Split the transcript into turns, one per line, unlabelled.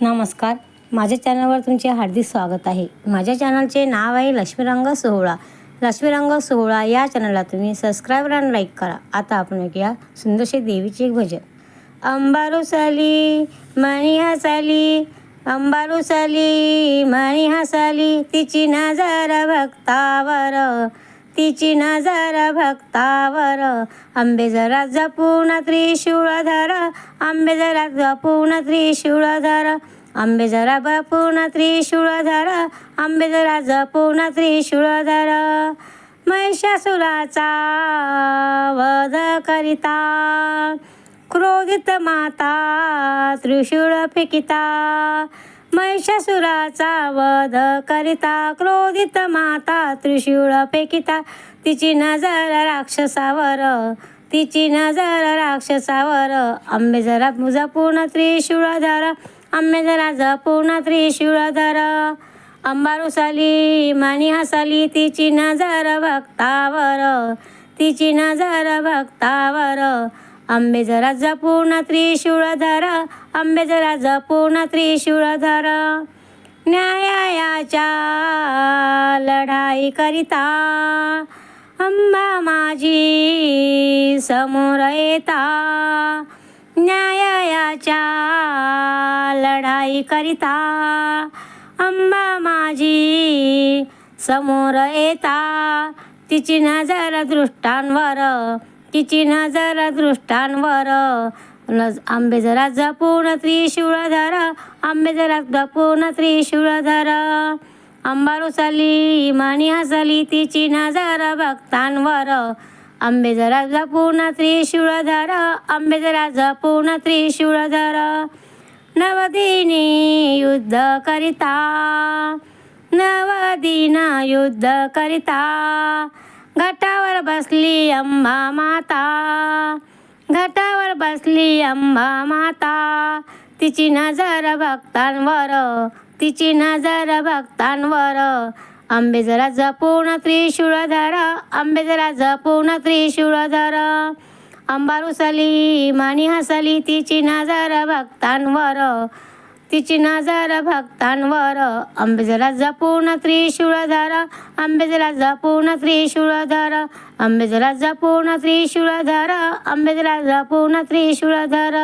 नमस्कार. माझ्या चॅनलवर तुमचे हार्दिक स्वागत आहे. माझ्या चॅनलचे नाव आहे लक्ष्मीरंग सोहळा. लक्ष्मीरंग सोहळा या चॅनलला तुम्ही सबस्क्राईब आणि लाईक करा. आता आपण ऐकूया सुंदरशे देवीचे एक भजन. अंबारुसाली मणी हसाली अंबारुसाली मणी हसाली तिची नजर भक्तावर तिची नजर भक्तावर. आंबे जरा जपून त्रिशूळधर आंबे जरा जपून त्रिशूळधर आंबे जरा जपून त्रिशूळधर आंबे जरा जपून त्रिशूळधर महिषासुराचा वध करिता. क्रोधित माता त्रिशूळ फेकिता. महिषासुराचा वध करिता क्रोधित माता त्रिशूळ फेकिता. तिची नजर राक्षसावर तिची नजर राक्षसावर. आंबे जरा पूर्ण त्रिशूळधर आंबे जरा पूर्ण त्रिशूळधर अंबारुसाली मानी हसाली तिची नजर भक्तावर तिची नजर भक्तावर. आंबे जरा जपून त्रिशूळधारा आंबे जरा जपून त्रिशूळधारा न्यायाच्या लढाई करिता अंबा माझी समोर येता. न्यायाच्या लढाई करिता अंबा माझी समोर येता. तिची नजर दृष्टांवर तिची नजर दृष्टांवर. आंबे जरा जपून त्रिशूळधर आंबे जरा जपून अंबारू सली मानिया हसली तिची नजर भक्तांवर आंबे जरा जपून त्रिशूळधर आंबे जरा जपून त्रिशूळधर नवदिनी युद्ध करिता. नवदिन युद्ध करिता. घटावर बसली अंबा माता. घटावर बसली अंबा माता. तिची नजर भक्तांवर तिची नजर भक्तांवर. आंबे जरा जपून त्रिशूळधर आंबे जरा जपून त्रिशूळधर अंबारुसली मानी हसली तिची नजर भक्तांवर. तिची नजर भक्तांवर. आंबे जपून त्रिशूळधर आंबे जपून त्रिशूळधर आंबे जपून त्रिशूळधर आंबे जपून त्रिशूळधर